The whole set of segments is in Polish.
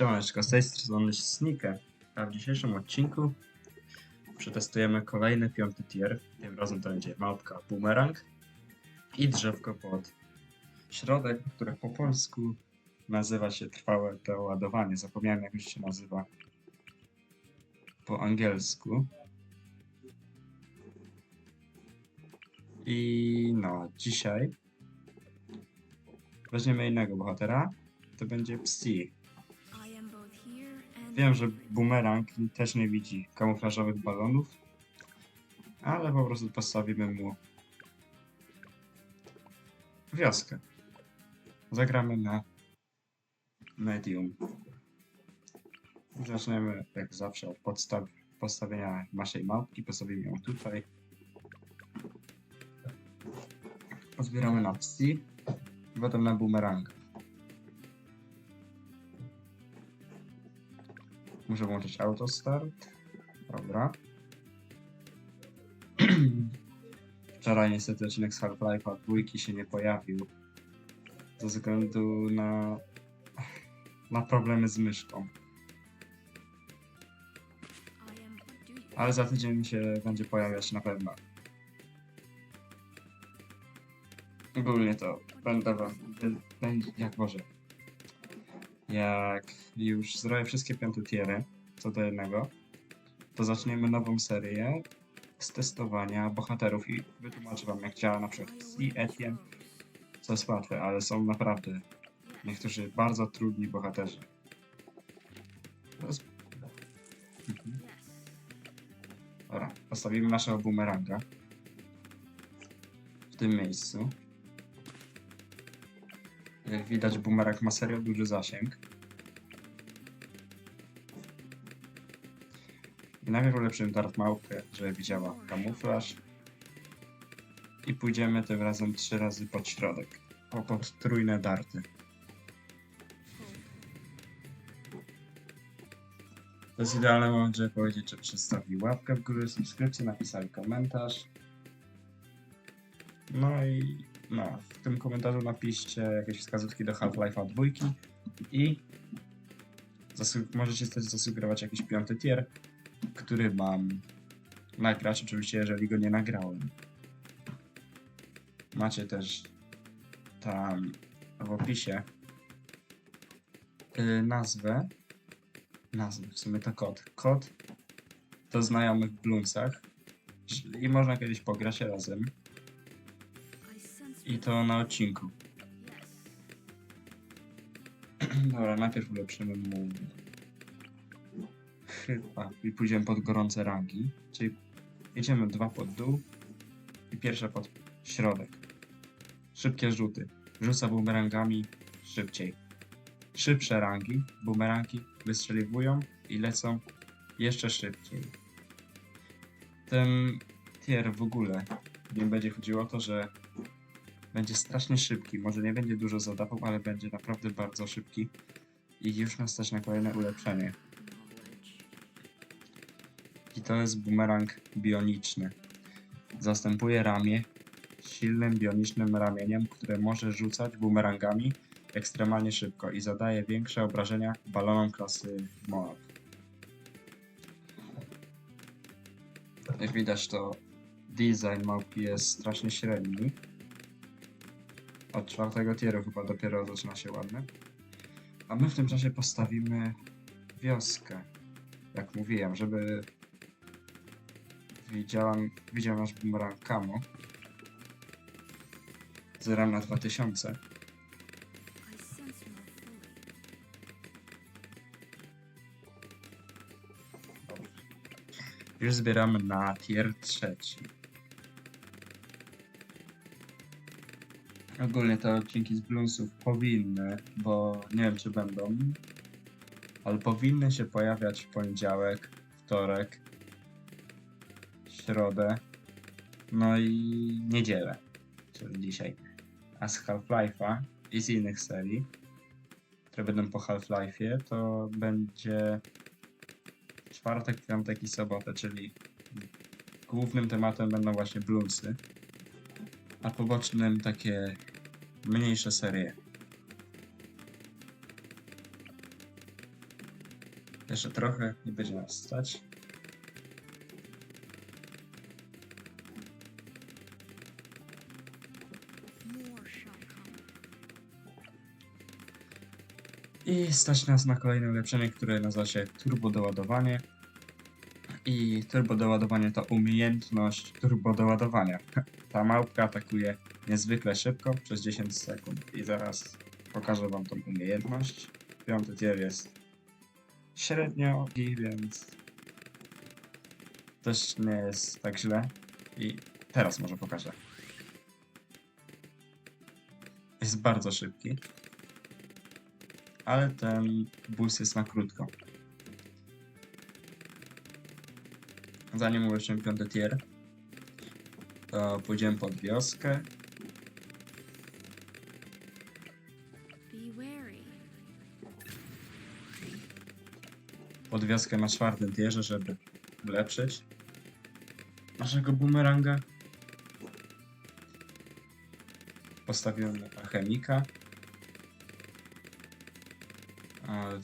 Siemaneczko, z tej strony Sneaker, a w dzisiejszym odcinku przetestujemy kolejny piąty tier. Tym razem to będzie małpka Boomerang i drzewko pod środek, które po polsku nazywa się trwałe doładowanie. Zapomniałem jak się nazywa po angielsku. I no, dzisiaj weźmiemy innego bohatera. To będzie Psy. Wiem, że Boomerang też nie widzi kamuflażowych balonów, ale po prostu postawimy mu wioskę. Zagramy na medium. Zaczniemy jak zawsze od podstaw postawienia naszej mapki. Postawimy ją tutaj. Pozbieramy na psy i potem na boomeranga. Muszę włączyć autostart. Dobra. Wczoraj niestety odcinek z Half-Life'a dwójki się nie pojawił. Ze względu na... na problemy z myszką. Ale za tydzień się będzie pojawiać na pewno. Ogólnie to będę wam... Jak może. Jak już zrobię wszystkie piąte tiery, co do jednego, to zaczniemy nową serię z testowania bohaterów i wytłumaczę wam jak działa na przykład i Etienne, co jest łatwe, ale są naprawdę niektórzy bardzo trudni bohaterzy. To jest... Mhm. Dobra, postawimy naszego boomeranga w tym miejscu. Jak widać, boomerang ma serio duży zasięg. I najpierw ulepszymy dart małpkę, żeby widziała kamuflaż. I pójdziemy tym razem trzy razy pod środek. O pod trójne darty. To jest idealny moment, żeby powiedzieć, że przedstawi łapkę w górę, subskrypcję, napisali komentarz. No i no, w tym komentarzu napiszcie jakieś wskazówki do Half-Life'a dwójki i możecie też zasugerować jakiś piąty tier, który mam nagrać, oczywiście jeżeli go nie nagrałem. Macie też tam w opisie yy, nazwę, nazwę, w sumie to kod. Kod do znajomych w Bloomsach i można kiedyś pograć razem. I to na odcinku. Dobra, najpierw ulepszymy mu chyba i pójdziemy pod gorące rangi. Czyli jedziemy dwa pod dół i pierwsze pod środek. Szybkie rzuty. Rzuca bumerangami szybciej. Szybsze rangi, bumerangi wystrzeliwują i lecą jeszcze szybciej. Ten tier w ogóle nie będzie chodziło o to, że będzie strasznie szybki. Może nie będzie dużo zadawał, ale będzie naprawdę bardzo szybki. I już nas stać na kolejne ulepszenie. I to jest bumerang bioniczny. Zastępuje ramię silnym bionicznym ramieniem, które może rzucać bumerangami ekstremalnie szybko i zadaje większe obrażenia balonom klasy Moab. Jak widać to design małpki jest strasznie średni. Od czwartego tieru chyba dopiero zaczyna się ładne. A my w tym czasie postawimy wioskę. Jak mówiłem, żeby widziałam, widział nasz boomerang Kamo. Z RAM na 2000. Już zbieramy na tier trzeci. Ogólnie te odcinki z Bloomsów powinny, bo nie wiem czy będą, ale powinny się pojawiać w poniedziałek, wtorek, środę, no i niedzielę, czyli dzisiaj. A z Half-Life'a i z innych serii, które będą po Half-Life'ie, to będzie czwartek, piątek i sobotę, czyli głównym tematem będą właśnie Bloomsy, a pobocznym takie mniejsze serie. Jeszcze trochę i będzie nas stać. I stać nas na kolejne ulepszenie, które nazywa się turbo doładowanie. I turbo doładowanie to umiejętność turbo doładowania. Ta małpka atakuje niezwykle szybko przez 10 sekund. I zaraz pokażę wam tą umiejętność. Piąty tier jest średnio, więc też nie jest tak źle. I teraz może pokażę. Jest bardzo szybki ale ten bus jest na krótko. Zanim ulepszymy piąty tier, to pójdziemy pod wioskę. Pod wioskę na czwartym tierze, żeby ulepszyć naszego bumeranga. Postawiłem mu chemika.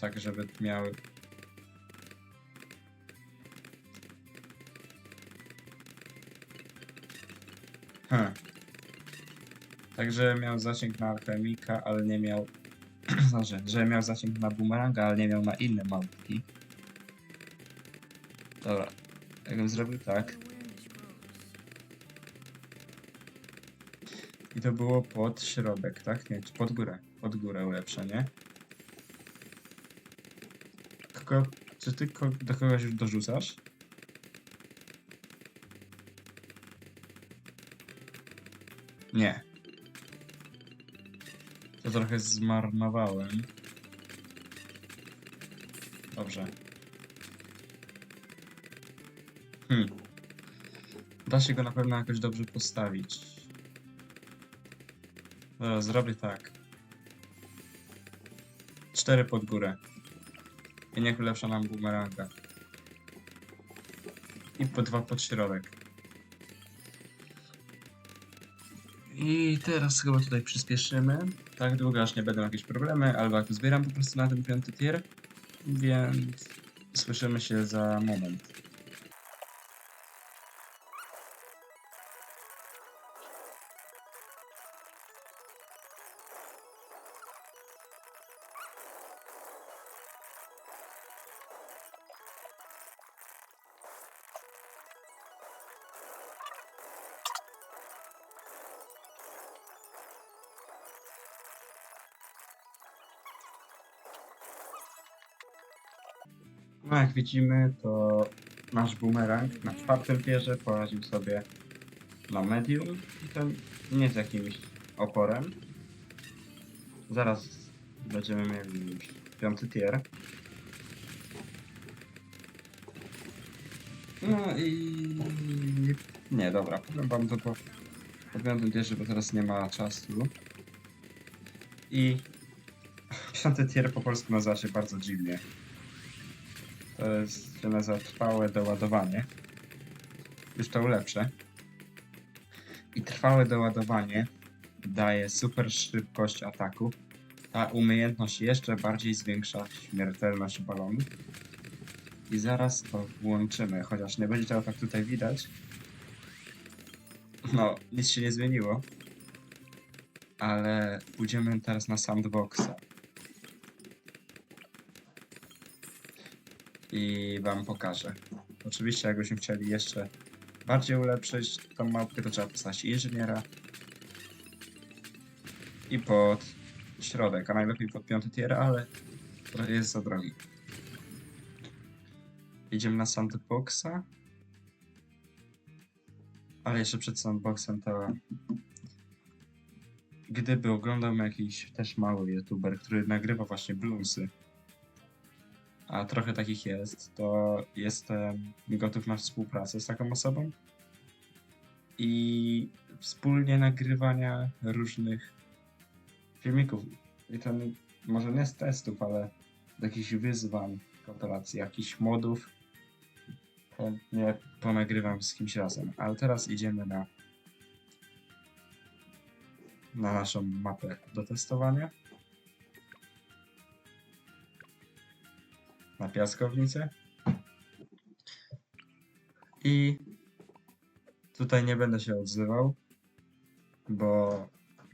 Tak, żeby miał Hmm. Także miał zasięg na alchemika, ale nie miał. Znaczy, że miał zasięg na bumeranga, ale nie miał na inne małpki. Dobra. Jakbym zrobił tak. I to było pod środek, tak? Nie, pod górę. Pod górę ulepszenie. Kogo, czy ty ko do kogoś już dorzucasz? Nie. To trochę zmarnowałem. Dobrze. Hmm. Da się go na pewno jakoś dobrze postawić. Dobra, zrobię tak. Cztery pod górę. I niech ulepsza nam bumeranga. I po dwa pod środek. I teraz chyba tutaj przyspieszymy. Tak długo, aż nie będą jakieś problemy, albo jak zbieram po prostu na ten piąty tier. Więc słyszymy się za moment. No jak widzimy, to nasz bumerang na czwartym tierze poradził sobie na medium i to nie z jakimś oporem. Zaraz będziemy mieli już piąty tier. No i... Nie, dobra, powiem wam to po, po piątym tierze, bo teraz nie ma czasu. I piąty tier po polsku nazywa się bardzo dziwnie. To jest się nazywa trwałe doładowanie. Już to ulepszę. I trwałe doładowanie daje super szybkość ataku. Ta umiejętność jeszcze bardziej zwiększa śmiertelność balonów. I zaraz to włączymy, chociaż nie będzie tego tak tutaj widać. No, nic się nie zmieniło. Ale pójdziemy teraz na sandboxa. I wam pokażę. Oczywiście, jakbyśmy chcieli jeszcze bardziej ulepszyć tą mapkę, to trzeba postawić inżyniera i pod środek, a najlepiej pod piąty tier, ale to jest za drogi. Idziemy na sandboxa. Ale jeszcze przed sandboxem to gdyby oglądał jakiś też mały youtuber, który nagrywa właśnie bluesy, a trochę takich jest, to jestem gotów na współpracę z taką osobą i wspólnie nagrywania różnych filmików. I to nie- może nie z testów, ale jakichś wyzwań, kompilacji, jakichś modów. Chętnie ponagrywam z kimś razem. Ale teraz idziemy na na naszą mapę do testowania. Piaskownicę. I tutaj nie będę się odzywał, bo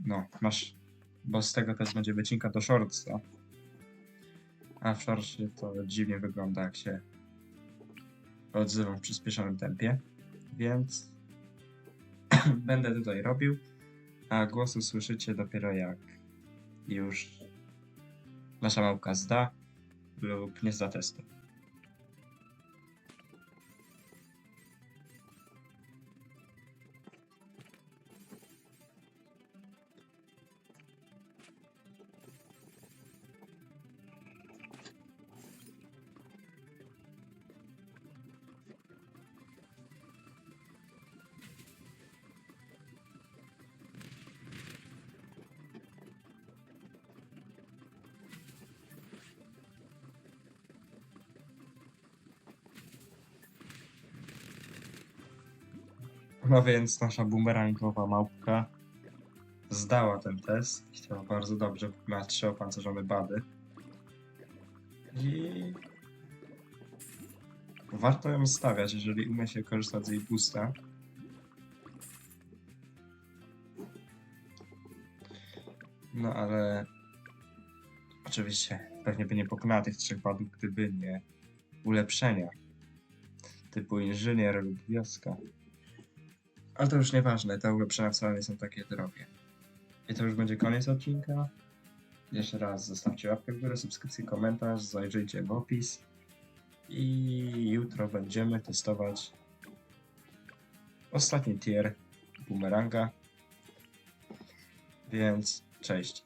no, masz, bo z tego też będzie wycinka do shortsa. A w shortsie to dziwnie wygląda, jak się odzywam w przyspieszonym tempie, więc będę tutaj robił, a głos usłyszycie dopiero jak już nasza małpka zda lub nie zda testu. No więc nasza bumerangowa małpka zdała ten test. Chciała bardzo dobrze, ma trzy opancerzone bady. I warto ją stawiać, jeżeli umie się korzystać z jej boosta. No ale oczywiście pewnie by nie pokonała tych trzech badów, gdyby nie ulepszenia typu inżynier lub wioska. Ale to już nieważne, te ulepszenia wcale nie są takie drogie. I to już będzie koniec odcinka. Jeszcze raz zostawcie łapkę w górę, subskrypcję, komentarz, zajrzyjcie w opis. I jutro będziemy testować ostatni tier bumeranga. Więc cześć.